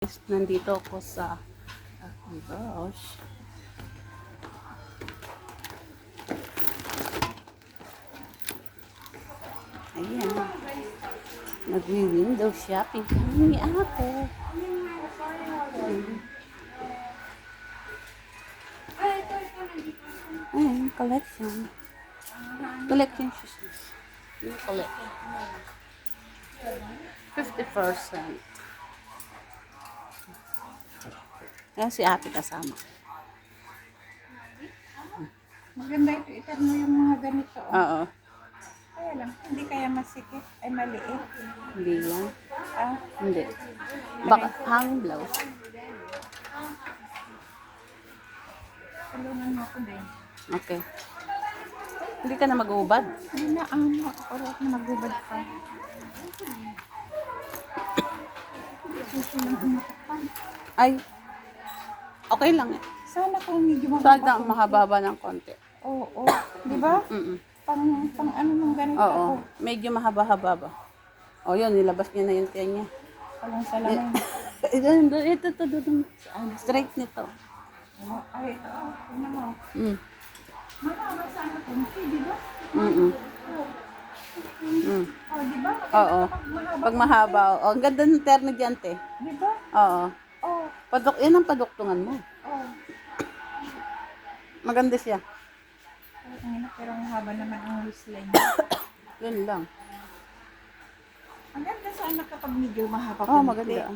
guys, nandito ako sa oh gosh. Ayan. Nagwi-window shopping kami ako. Ayan, collection. Collection shoes. Collection. 50%. Ayan si ate kasama. Maganda ito. Itan mo yung mga ganito. Oh. Oo. Kaya lang, hindi kaya masikip. Ay, maliit. Hindi yan. Ah, Hindi. Baka hanging blouse. tulungan mo ako din. Okay. Hindi ka na mag-uubad. Hindi na, ang makakurot na magubad pa. Ay. Okay lang eh. Sana kung medyo Sada mababa. mahaba ng konti. Oo, oo. Di ba? Mm Pang, pang ano nung ganito Oo. ako. Medyo mahaba-haba ba? O yun, nilabas niya na yung tiyan niya. Walang salamin. ito, ito, ito, ito, ito, ito. Straight nito. Ay, ito. Oh, tingnan mo. Mm. Mahaba sana kung di ba? Mm -mm. Oh, di ba? Oo. Pag mahaba. Pag mahaba, o, ang ganda ng terno dyan, te. Di ba? Oo. Padok, yan ang paduktungan mo. oh. Maganda siya. Ay, pero ang haba naman ang waistline. Yun lang. ang ganda sana kapag medyo mahaba. Oo, oh, maganda.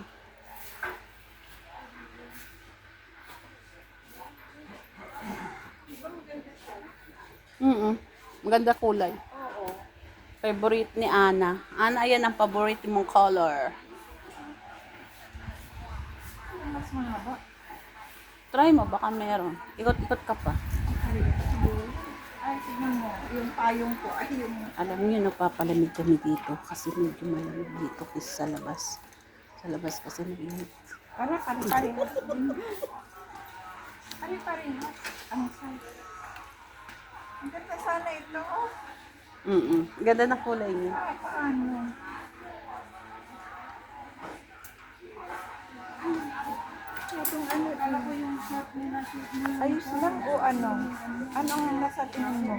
Mm Maganda kulay. Oo. Favorite ni Ana. Ana, yan ang favorite mong color. Mahaba? Try mo, baka meron. Ikot-ikot ka pa. Ay, tingnan mo. Yung payong ko. Ay, yung... Alam niyo, nagpapalamig kami dito kasi medyo malamig dito kaysa sa labas. Sa labas kasi mainit. Para, pare-pare. Pare-pare. Ang size. Ang ganda sana ito. Oh, Mm Ganda na kulay niya. ah, paano? Ayos lang o ano? Anong nasa tingin mo?